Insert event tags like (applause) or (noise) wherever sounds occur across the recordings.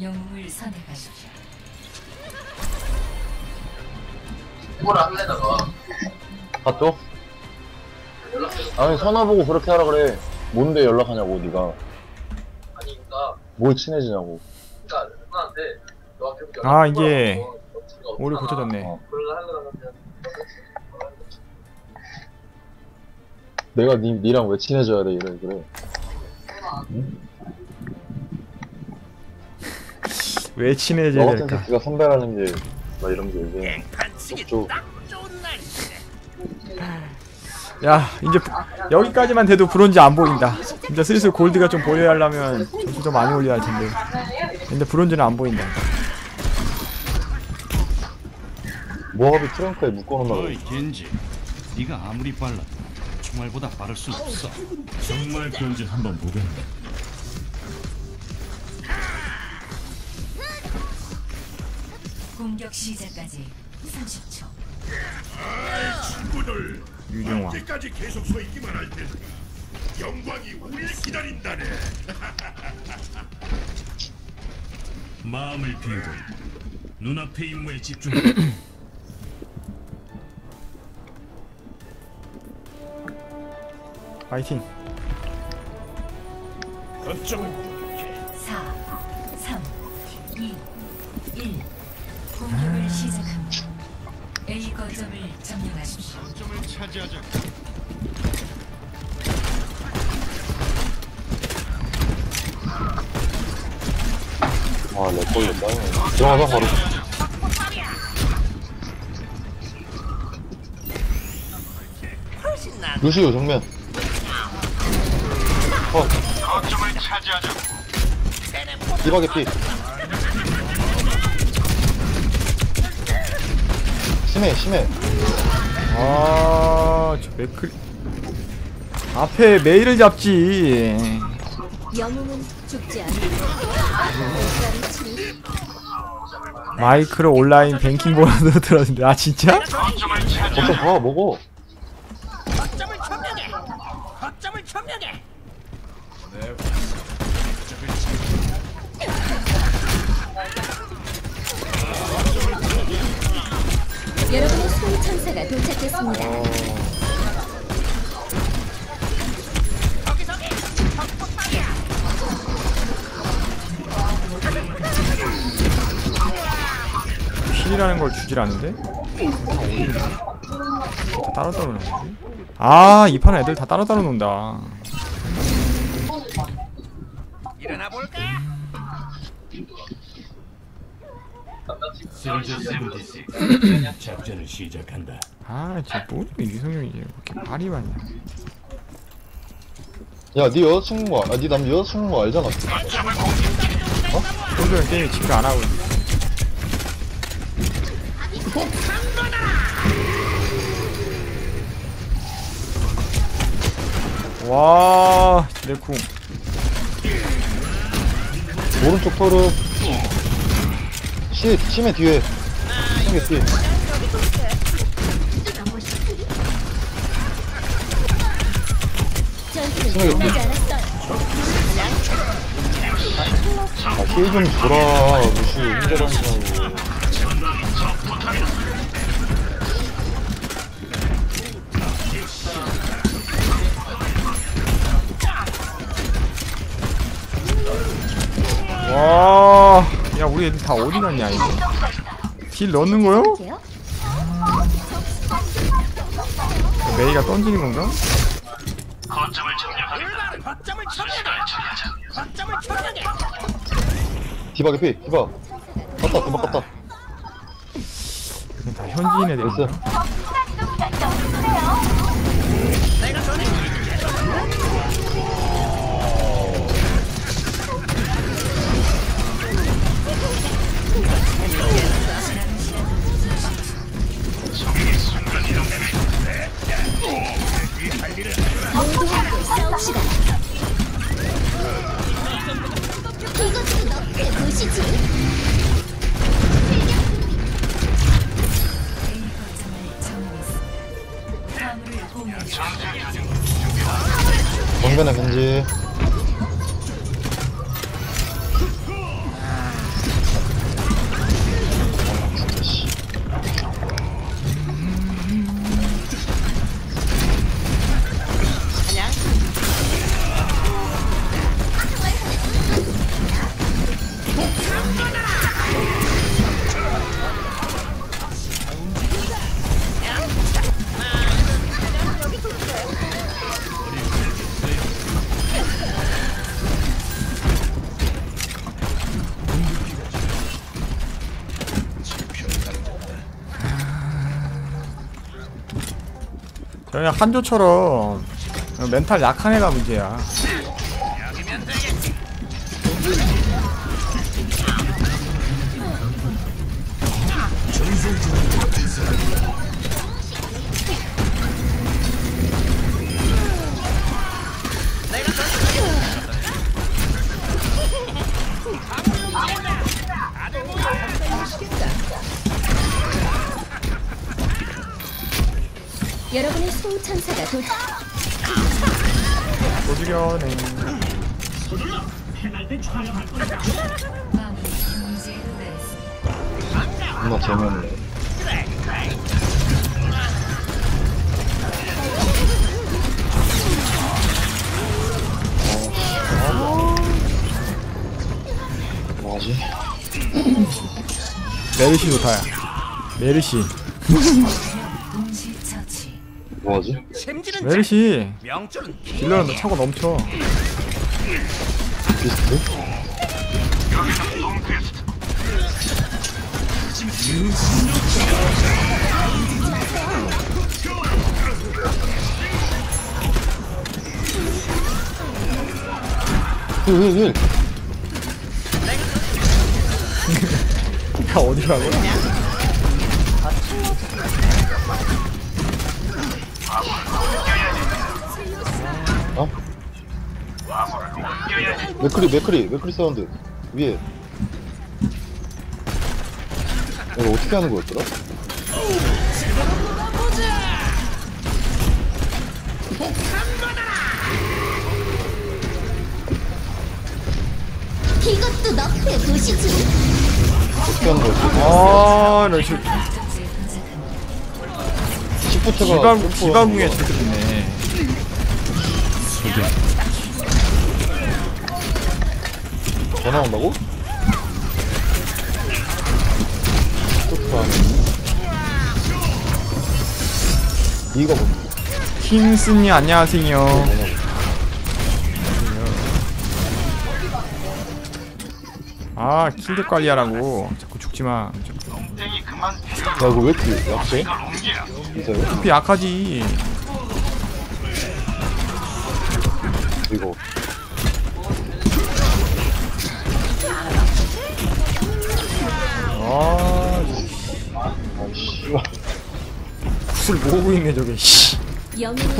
영웅을 선택하십시오. 뭐라 할래다가 봤죠? 아니 선화 보고 그렇게 하라 그래 뭔데 연락하냐고 네가 아니 그니까 뭘 친해지냐고 그니까 누나한테 계속 아, 이게 연락하고 오류. 고쳐졌네. 어. 내가 니, 니랑 왜 친해져야 돼 이래 그래 왜 친해져야 너 같은? 새끼가 선배라는 게 막 이런 게 이게 없죠 야 이제 부- 여기까지만 돼도 브론즈 안 보인다. 이제 슬슬 골드가 좀 보여야 하려면 점수 좀 많이 올려야 할 텐데. 근데 브론즈는 안 보인다. 모합이 트렁크에 묶어놓는다고 어이 겐지 네가 아무리 빨라도 총알보다 빠를 순 없어 정말 견제 한번 보겠네 공격 시작까지 30초. 친구들 유경화. 언제까지 계속 서 있기만 할 텐데 영광이 우리를 기다린다네 (laughs) 마음을 비우고 눈앞의 임무에 집중 파이팅. 거점을 거점을 점령하십시오. 점을 차지하자. 아내 걸렸다. 들어가서 바로 루시오 정면. 어. 거점을 차지하자. 이박의 피 심해 심해 아, 저 맥크리. 앞에 메일을 잡지. 영웅은 죽지 않는다. 마이크로 온라인 뱅킹 번호도 (laughs) 들었는데 아 진짜? 걱정 다 먹어 여러분의 수호 천사가 도착했습니다. 힐이라는 걸 주질 않는데? 다 따로 따로 노는데? 아, 이 판 애들 다 따로 따로 논다. 솔저 세 븐티스 작전을 시작한다 아, 뭐야, 유성형이 이제 이렇게 말이 많냐. 야 네 여자친구 아 네 남 여자친구 알잖아 솔저는 게임 집에 안 하고 있어. 와, 내 궁. 오른쪽 토르 시 심해 뒤에. 심해 뒤에. 전투는 끝나지 않았어요. 아힐좀 줘라. 루시 혼자라니라고 와, 야, 우리 애들 다 어디 갔냐, 이거. 딜 넣는 거요? 메이가 던지는 건가? 디박의 피 디박 갔다 디박 갔다 이건 다 현지인 애들. 나이스 모두 함께 싸웁시다. 이것도. 화물을 공유하십시오. 정변의 겐지 그냥 한조처럼 멘탈 약한 애가 문제야. 마무리 이제 도달했습니다. 존나 재미없네. 뭐하지? 메르시 좋다야. 메르시. 뭐하지? 메르시. 딜러는 너 차고 넘쳐. 비스트? 힐. 야 어디로 간 맥크리, 맥크리, 맥크리 사운드. 위에. 이거 어떻게 하는 거였더라? 이것도 너의 도시지. 어떻게 하는 거였지? 아, 나 지금. 시프트가. 기방궁에 저렇게 있네. 전화 온다고? 시프트 하는. 이가 뭔데? 킴스님 안녕하세요. 아 킬드 관리하라고 자꾸 죽지 마. 야, 이거 왜 이렇게 약해? 진짜요? 피 약하지. 이거. 구슬 모으고 있네 저게. 씨.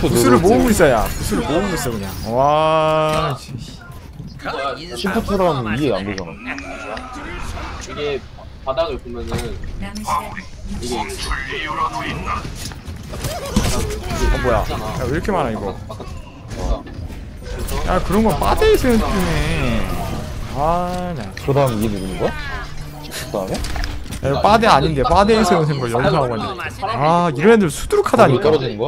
구슬을 모으고 있어 야. 구슬을 모으고 있어 그냥. 와. 씨. 시프트라는 이해 안 되잖아. 이게 바닥을 보면은 이게 어 뭐야? 야, 왜 이렇게 많아 이거? 야 그런 건 빠데에서 연습해. 아, 나. 그 다음에 이게 누구는 거야? 시프트 다음에? 야, 이거 빠데 아닌데 빠데에서 연습한 걸 연습하고 있네. 아 이런 애들 수두룩하다니까. 떨어지는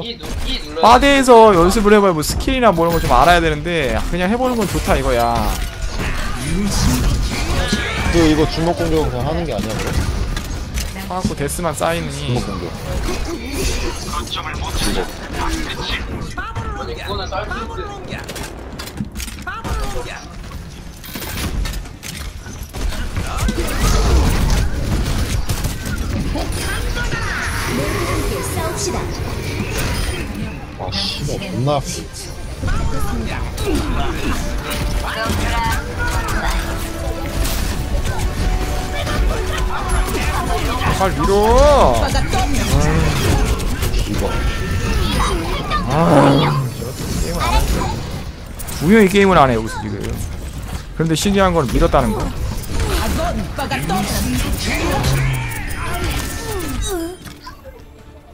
빠데에서 연습을 해봐야 뭐 스킬이나 뭐 이런 거 좀 알아야 되는데 그냥 해보는 건 좋다 이거야. 그 이거 주먹 공격은 그냥 하는 게 아니야 그래? 사갖고 데스만 쌓이니. 주먹 공격. 있지 함께 싸웁시다. 아 씨발 아프. 빨리 밀어. 이거. 아, 두 명이 게임을 안해 여기서 지금. 그런데 신기한 건 밀었다는 거.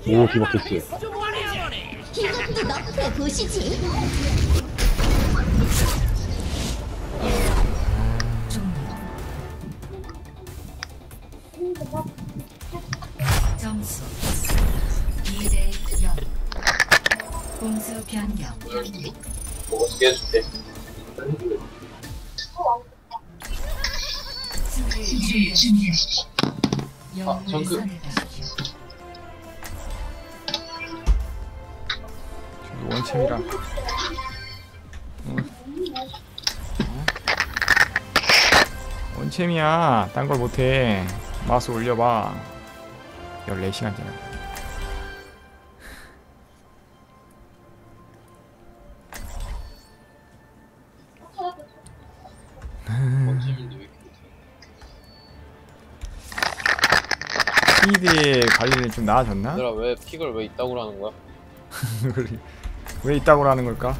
오 디바키스. 이것도 너의 도시지. 점수 2대 0. 공수 변경. 뭐 어떻게 해줄게 정크. 선택하 당첨이라 어? 원챔이야. 딴 걸 못해. 마우스 올려봐. 14시간 지나. (laughs) 피드의 관리는 좀 나아졌나? 얘들아 왜 픽을 왜 이따구로 하는 거야? (laughs) (laughs) 왜 이따고 하는 걸까?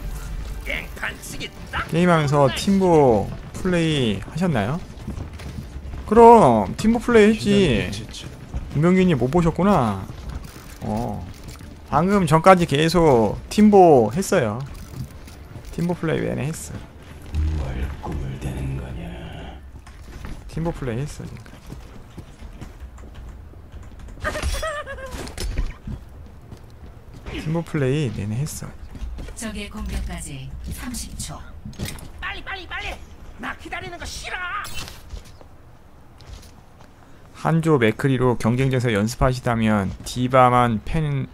게임하면서 팀보 플레이 하셨나요? 그럼 팀보 플레이 했지 김병균이 못 보셨구나 어 방금 전까지 계속 팀보 했어요 팀보 플레이 외에 했어? 팀보 플레이 했어 팀보 플레이 내내 했어 적의 공격까지 30초. 한조 맥크리로 경쟁에서 연습하시다면 디바만 패는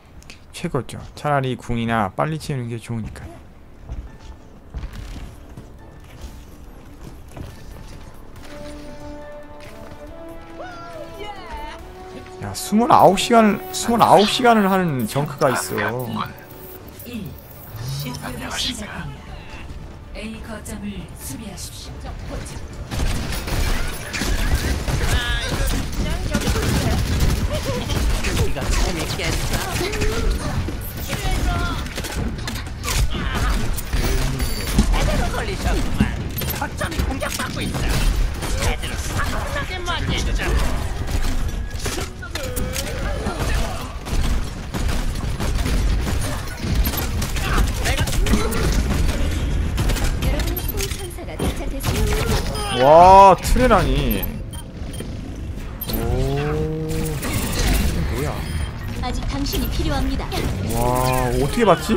최고죠. 차라리 궁이나 빨리 채우는 게 좋으니까. 야, 29시간을 29시간을 하는 정크가 있어. 1. 공격이 시작합니다. A 거점을 수비하십시오. 여러분 와, 트레랑이. 오. 뭐야? 아직 당신이 필요합니다. 와, 어떻게 봤지?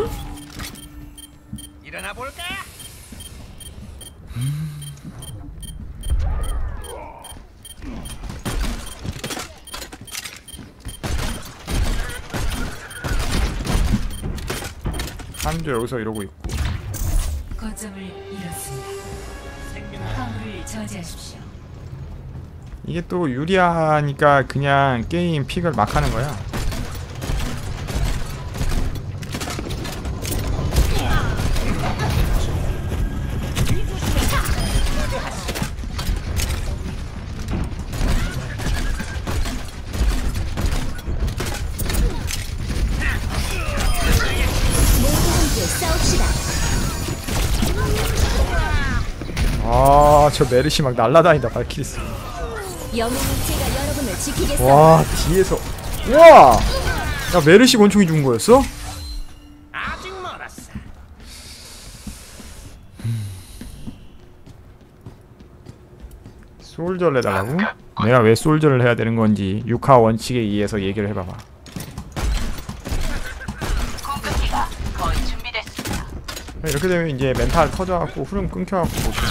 한조 여기서 이러고 있고 거점을 잃었습니다. 이게 또 유리하니까 그냥 게임 픽을 막 하는 거야 저 메르시 막 날라다닌다 발키리스. 와 뒤에서 우와 야 메르시 권총이 죽은 거였어? 솔저를 해달라고? 내가 왜 솔저를 해야 되는 건지 육하 원칙에 의해서 얘기를 해봐봐 이렇게 되면 이제 멘탈 터져갖고 흐름 끊겨갖고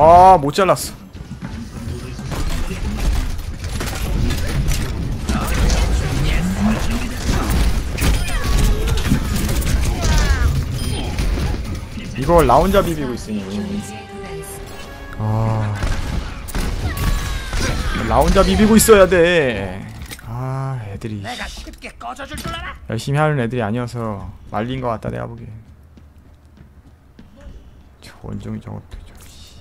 와, 못 잘랐어. 이걸 나 혼자 비비고 있으니. 아. 나 혼자 비비고 있어야 돼. 아, 애들이. 열심히 하는 애들이 아니어서 말린 것 같다, 내가 보기엔. 저 원종이 저것도 저, 씨.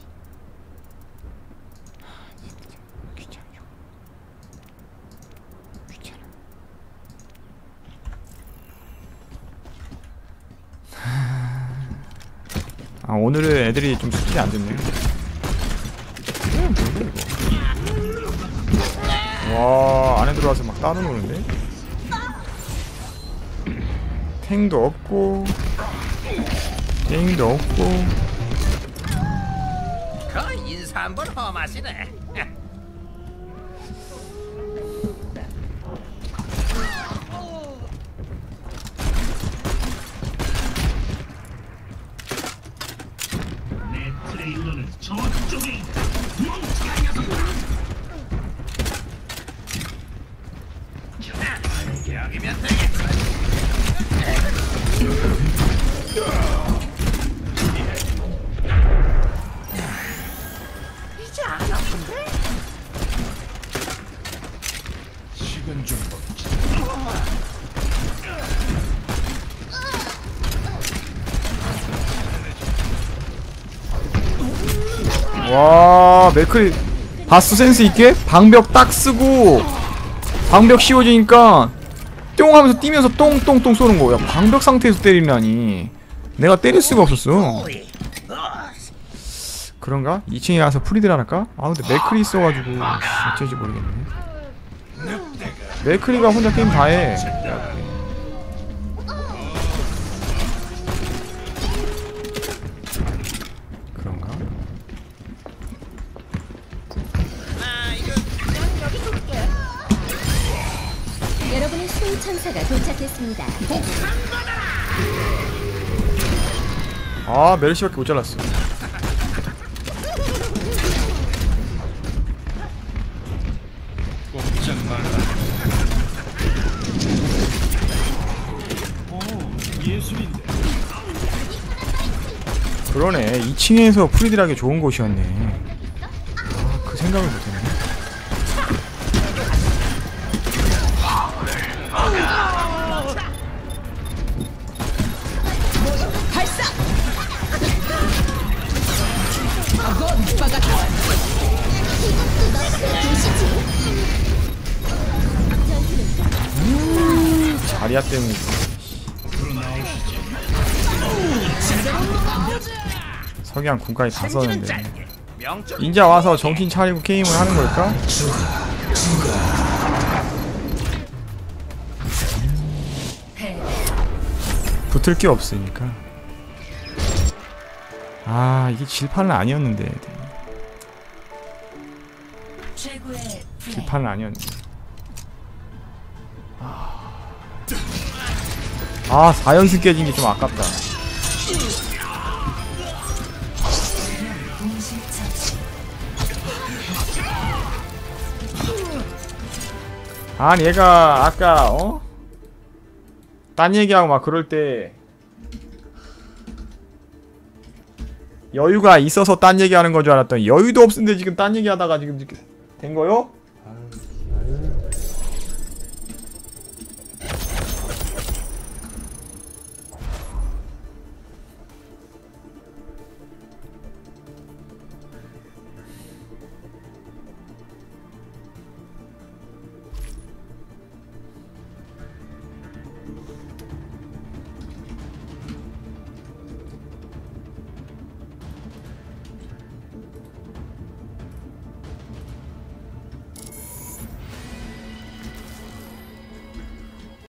아, 진짜. 귀찮아. 귀찮아. 아, 오늘은 애들이 좀 스킬이 안 좋네요. 와 안에 들어와서 막 따로 노는데 탱도 없고 게임도 없고 그 인사 한번 험하시네. 와 맥클이 바스 센스 있게 방벽 딱 쓰고 방벽 씌워지니까 뿅 하면서 뛰면서 똥똥똥 쏘는 거야 방벽 상태에서 때리다니. 내가 때릴 수가 없었어. 그런가? 2층에 가서 프리드를 할까? 아 근데 맥클이 있어가지고 씨, 어쩔지 모르겠네. 맥클이가 혼자 게임 다해 수호 천사가 도착했습니다. 아 메르시밖에 못 잘랐어. 그러네 2층에서 프리드하기 좋은 곳이었네 아, 그 생각을 못했네 자리야 때문에 석양 군까지 다 썼는데 인자 와서 정신 차리고 게임을 하는 걸까? 패 붙을 게 없으니까 아 이게 질판은 아니었는데. 질판은 아니었는데 아 4연승 깨진 게 좀 아깝다. 아니 얘가 아까 어? 딴 얘기하고 막 그럴 때 여유가 있어서 딴 얘기하는 건줄 알았더니 여유도 없는데 지금 딴 얘기하다가 지금 된 거요?